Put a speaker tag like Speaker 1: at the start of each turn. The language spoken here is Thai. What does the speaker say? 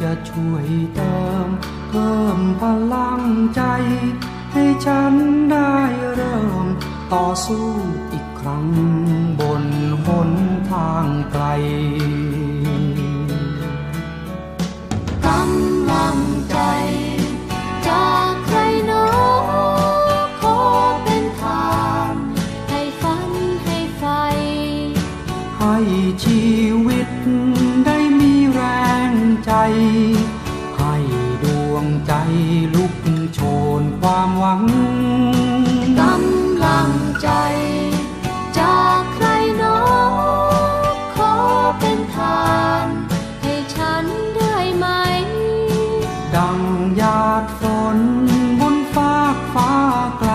Speaker 1: จะช่วยเติม เพิ่มพลังใจ ให้ฉันได้เริ่ม ต่อสู้อีกครั้งบนหนทางไกล
Speaker 2: กำลังใจจากใครหนอขอเป็นทางให้ฝันให้ไฟ
Speaker 1: ให้ชีวิตได้มีแรง ให้ดวงใจลุกโชนความหวัง
Speaker 2: กำลังใจ จากใครน้อขอเป็นทาน ให้ฉันได้ไหม
Speaker 1: ดังหยาดฝนบนฟากฟ้าไกล